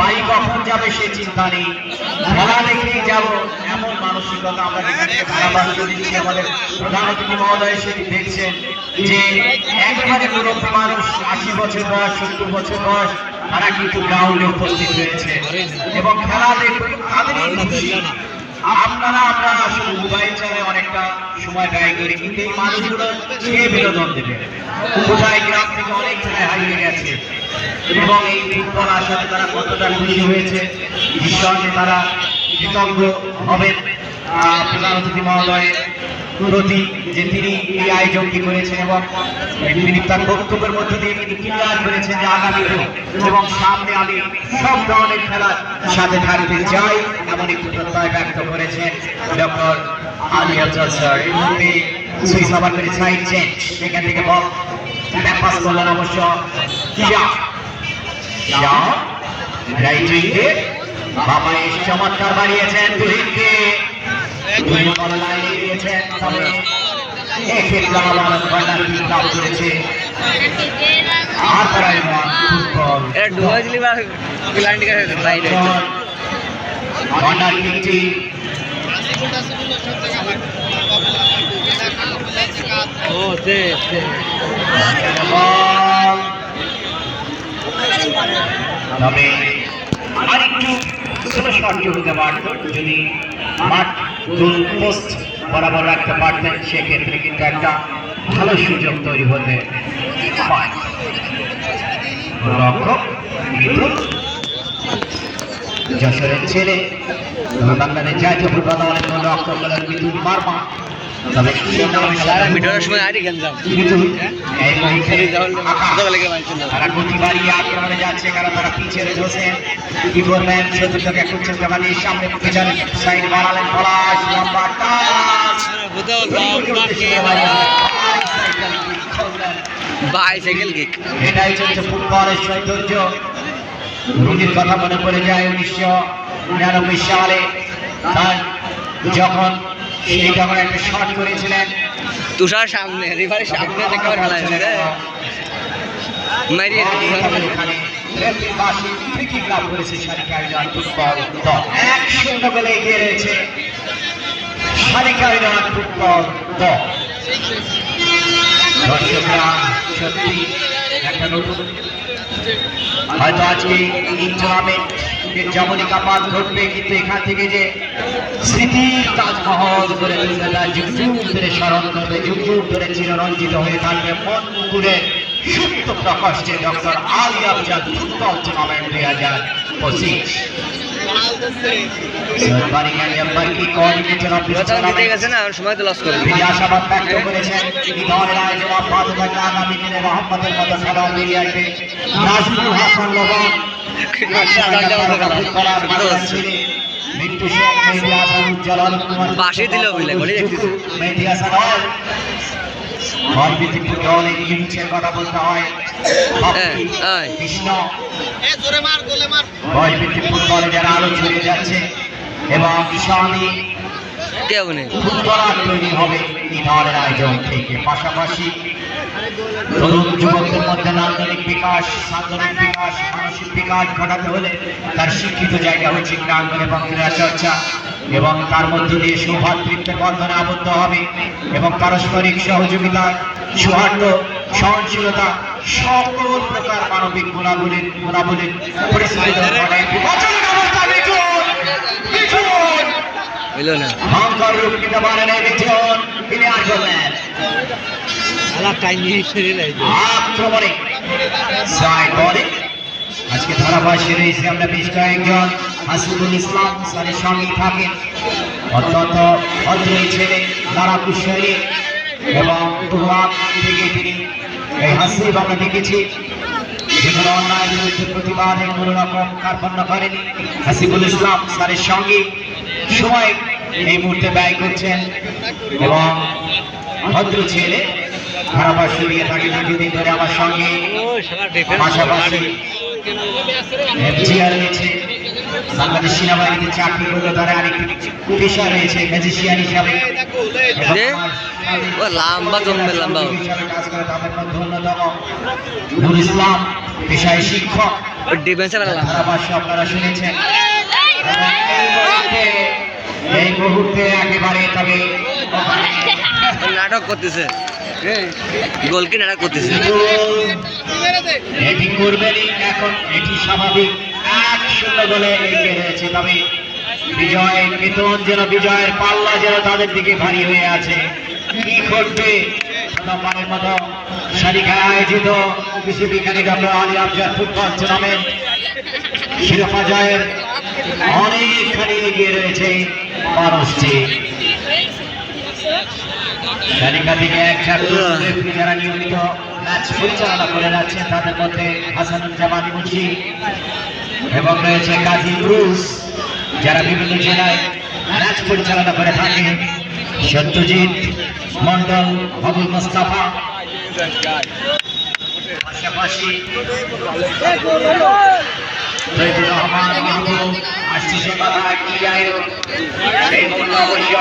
বাড়ি কখন যাবে সে চিন্তা নেই। খেলা দেখেই যাব, এমন মানসিকতা আমরা আমাদের প্রধান অতিথি মহোদয় সেটি দেখছেন যে একবারে মুরব্বী মানুষ আশি বছর বয়স, সত্তর বছর বয়স, তারা কিন্তু গ্রাউন্ডে উপস্থিত হয়েছে। এবং খেলা দেখবে। আপনারা আমরা আসলে মোবাইল চালে অনেকটা সময় ব্যয় করি কিন্তু এই মানুষগুলো সে বিনোদন দেবে। কোথায়, গ্রাম থেকে অনেক জায়গায় হারিয়ে গেছে। এবং এই ফুটবল আসলে তারা কতটা খুশি হয়েছে বিশ্বাসে তারা কৃতজ্ঞ হবেন। প্রধান অতিথি মহোদয়ের প্রতি যে তিনি এই আয়োজনটি করেছেন এবং তিনি তার বক্তব্যের মধ্য দিয়ে কিন্তু ক্লিয়ার করেছেন যে আগামীতে এবং সামনে আমি সব ধরনের খেলার সাথে থাকতে চাই এমন একটি প্রত্যয় ব্যক্ত করেছেন ডক্টর আলী আফজাল স্যার। এই সেখান থেকে বল। বাবা চমৎকার বাড়িয়েছেন তুহিন বল লাইনে এক্ষেত্রে আবার কর্নার কিক আউট করেছে। তবে আরেকটু ছোট শট যদি মাঠ গোল পোস্ট বরাবর রাখতে পারতেন সেক্ষেত্রে কিন্তু একটা ভালো সুযোগ তৈরি হতে রক্ষক যশোরের ছেলে বাংলাদেশ জাতীয় ফুটবল দলের গোল রক্ষক হলেন মিঠুন মার্মা তবে তারা গতি বাড়িয়ে আক্রমণে যাচ্ছে কারণ তারা পিছিয়ে কি করবেন একটু সামনে পিছনে সাইড বাড়ালেন পলাশ লম্বা বাইসাইকেল কিক এটাই চলছে ফুটবলের সৌন্দর্য। রুটির কথা মনে পড়ে যায় উনিশশো নিরানব্বই সালে। তার যখন সেই একটা শট করেছিলেন তুষার সামনে রিভারের সামনে দেখতে পারে রে মারিয়ে ওখানে বাসী লাভ করেছে শালিকা ফুটবল দল। এক শূন্য বলে এগিয়ে রয়েছে। ইউনিয়ন ফুটবল সত্যি একটা হয়তো আজকে এই টুর্নামেন্ট যেমনই কাপাত ঘটবে কিন্তু এখান থেকে যে স্মৃতি তাজমহল করে যুগ যুগ ধরে স্মরণ করবে, যুগ যুগ ধরে চিররঞ্জিত হয়ে থাকবে মন পুকুরে সুপ্ত প্রকষ্টে doctor Ali Afzad football tournament দুই হাজার পঁচিশ। সরকারি মেম্বার কি কোঅর্ডিনেটর অফ দিস টুর্নামেন্ট গেছে না সময় তো লস করে তিনি আশাবাদ ব্যক্ত করেছেন। এই ধরনের আয়োজন অব্যাহত থাকলে আগামী দিনে রহমতের মতো খেলোয়াড় বেরিয়ে আসবে হাসান লবণ মৃত্যু শেখ মেহেদি হাসান উজ্জ্বল অরূপ কুমার বাঁশি দিল বলে কথা বলতে হয় কৃষ্ণ ফুটবলে যারা আলো ছড়িয়ে যাচ্ছে এবং স্বামী কেউ নেই তৈরি হবে এই আয়োজন থেকে পাশাপাশি তরুণ যুবকদের মধ্যে বিকাশ সান্দনিক বিকাশ মানসিক বিকাশ ঘটাতে হলে তার শিক্ষিত জায়গা হচ্ছে ক্রীড়াঙ্গন এবং ক্রীড়া চর্চা এবং তার মধ্য দিয়ে সৌভাতৃত্বের বন্ধনে আবদ্ধ হবে এবং পারস্পরিক সহযোগিতা সৌহার্দ্য সহনশীলতা সকল প্রকার মানবিক গুণাবলীর গুণাবলীর ভয়ঙ্কর রূপ নিতে পারেন এই তিনি আসবেন। আক্রমণে সাইড বলে আজকে ধারাবাহিক সিরিজে আমরা বেশ কয়েকজন হাসিবুল ইসলাম স্যারের সঙ্গেই থাকেন। অত্যন্ত ভদ্র এই ছেলে নারা কুশলী এবং থেকে তিনি এই হাসিব আমরা দেখেছি যেগুলো অন্যায় বিরুদ্ধে প্রতিবাদে কোনো রকম কার্পণ্য করেনি হাসিবুল ইসলাম স্যারের সঙ্গে। সময় এই মুহূর্তে ব্যয় করছেন এবং ভদ্র ছেলে সরিয়ে থাকে দীর্ঘদিন ধরে আমার সঙ্গে। পাশাপাশি এফজিআর রয়েছে। বাংলাদেশ সেনাবাহিনীতে চাকরি করলে তারা আরেকটি পেশা রয়েছে ম্যাজিশিয়ান হিসাবে। এবং যে? আমার সাথে লম্বা জম্বে লম্বা। কাজ করে তাদের মধ্যে অন্যতম নুর ইসলাম পেশায় শিক্ষক। ডিফেন্সে ধারাভাষ্য আপনারা শুনেছেন। মুহূর্তে এই মুহূর্তে একেবারে তবে নাটক করতেছে। গোলকি নাটক করতেছে। এটি করবেনই এখন এটি স্বাভাবিক। এক শূন্য গোলে এগিয়ে রয়েছে তবে বিজয় বেতন যেন বিজয়ের পাল্লা যেন তাদের দিকে ভারী হয়ে আছে। কি ঘটবে? প্রথমবারের মতো আয়োজিত বিসিবি খানিকাব্য আলী আফজার ফুটবল টুর্নামেন্ট শিরোপা জয়ের অনেকখানি এগিয়ে রয়েছে মানুষটি তালিকা থেকে এক যারা নিয়মিত ম্যাচ পরিচালনা করে যাচ্ছেন তাদের মধ্যে হাসানুজ্জামান মুন্সি এবং রয়েছে কাজী ব্রুস যারা বিভিন্ন জেলায় ম্যাচ পরিচালনা করে থাকে। সত্যজিৎ মন্ডল আবুল মোস্তাফা। পাশাপাশি শহীদুর রহমান মাহবুব আসছে সে কথা কি যাই সেই মুহূর্তে অবশ্য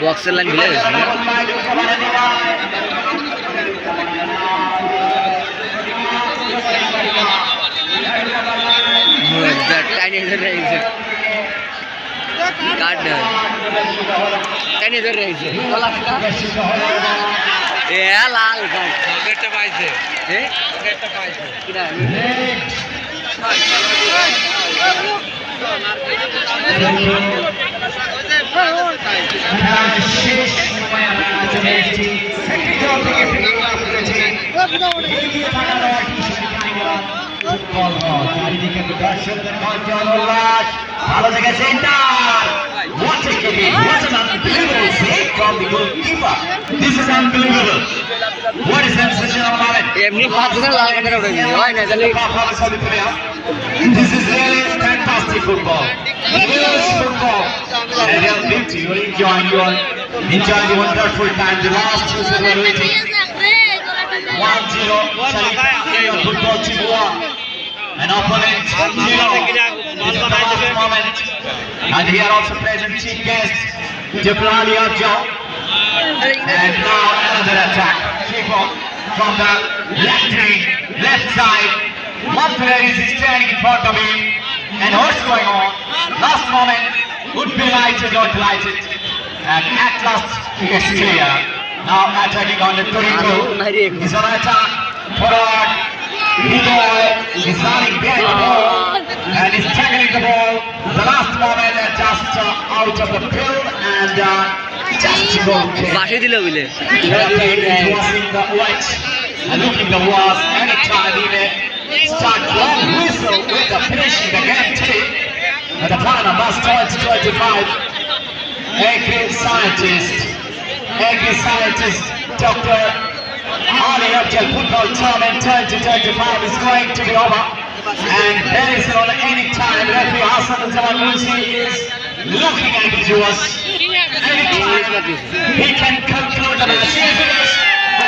বক্সের লাইন ভিলে গেছে লাল কাট পাইছে পাইছে This is unbelievable! What a sensational moment! হয়. This is really football. Huge football. And real beauty. You're enjoying your enjoying the wonderful time. The last two were waiting. 1-0. Shalik football team one. An opponent zero. Is the last moment. And here also present chief guest, Jabrali Abjal. And now another attack. Keep on from the left wing, left side. One player is standing in front of him. And what's going on? Last moment would be lighted or lighted. And at last it's clear. Now attacking on the Toriko. He's on attack. Forward. Leroy is running behind the ball. And he's tackling the ball. The last moment and just uh, out of the field and uh, just goal kick. বাসে দিল বুঝলে Crossing the watch looking the walls anytime he may start long whistle with the finishing the game tip. At the final bus 2025, agri scientist, agri scientist Dr. Ali Abjal football tournament 2025 is going to be over. And very soon, any time, referee Hassan Zaman Musi is looking watch. Anytime he can conclude the match.